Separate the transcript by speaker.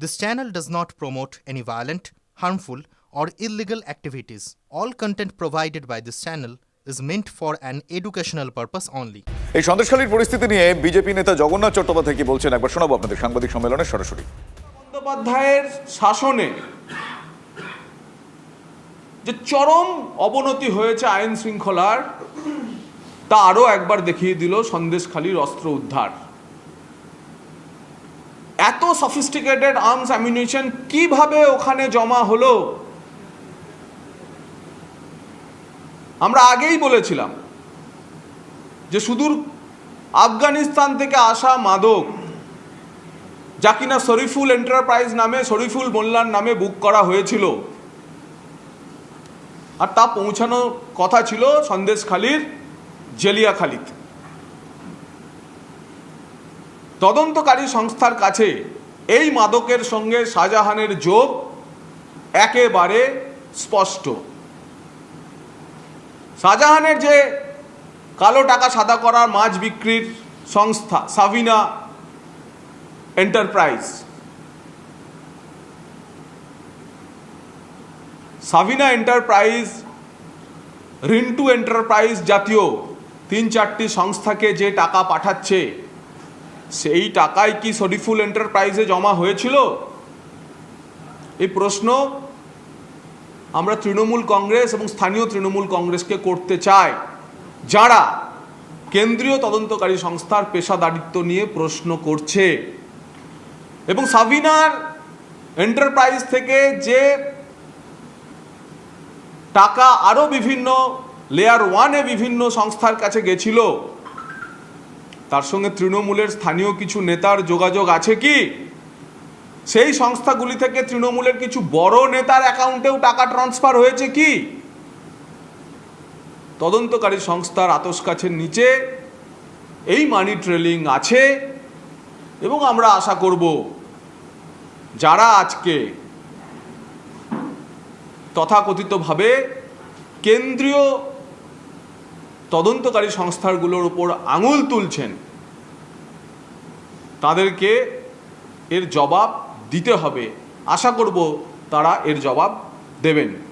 Speaker 1: This channel does not promote any violent, harmful, or illegal activities. All content provided by this channel is meant for an educational purpose only.
Speaker 2: এই সন্দেশখালীর পরিস্থিতি নিয়ে BJP নেতা জগন্নাথ চট্টোপাধ্যায় কি বলছেন একবার শোনাবো আপনাদের সাংবাদিক সম্মেলনে সরাসরি
Speaker 3: বন্দ্যোপাধ্যায়ের শাসনে যে চরম অবনতি হয়েছে আইন শৃঙ্খলার তা আরও একবার দেখিয়ে দিল সন্দেশখালীর অস্ত্র উদ্ধার এত সফিস্টিকেটেড আর্মস অ্যামিউনিশন কীভাবে ওখানে জমা হলো? আমরা আগেই বলেছিলাম যে সুদূর আফগানিস্তান থেকে আসা মাদক যা কিনা শরীফুল এন্টারপ্রাইজ নামে, শরীফুল মোল্লার নামে বুক করা হয়েছিল। আর তা পৌঁছানোর কথা ছিল সন্দেশখালির জেলিয়াখালিতে। তদন্তকারী সংস্থার কাছে এই মাদকের সঙ্গে শাহজাহানের যোগ একেবারে স্পষ্ট। শাহজাহানের যে কালো টাকা সাদা করার মাছ বিক্রির সংস্থা, Savina enterprise. Savina enterprise, Rintu enterprise জাতীয় তিন চারটি সংস্থাকে যে টাকা পাঠাচ্ছে সেই টাকায় কি শরীফুল এন্টারপ্রাইজে জমা হয়েছিল? এই প্রশ্ন আমরা তৃণমূল কংগ্রেস এবং স্থানীয় তৃণমূল কংগ্রেসকে করতে চাই। যারা কেন্দ্রীয় তদন্তকারী সংস্থার পেশাদারিত্ব নিয়ে প্রশ্ন করছে। এবং সাবিনার এন্টারপ্রাইজ থেকে যে টাকা আরও বিভিন্ন লেয়ার ওয়ানে বিভিন্ন সংস্থার কাছে গেছিল তার সঙ্গে তৃণমূলের স্থানীয় কিছু নেতার যোগাযোগ আছে কি? সেই সংস্থাগুলি থেকে তৃণমূলের কিছু বড় নেতার অ্যাকাউন্টেও টাকা ট্রান্সফার হয়েছে কি? তদন্তকারী সংস্থার আতস কাছের নিচে এই মানি ট্রেলিং আছে এবং আমরা আশা করব যারা আজকে তথাকথিতভাবে কেন্দ্রীয় তদন্তকারী সংস্থাগুলোর উপর আঙুল তুলছেন। তাদেরকে এর জবাব দিতে হবে। আশা করব তারা এর জবাব দেবেন।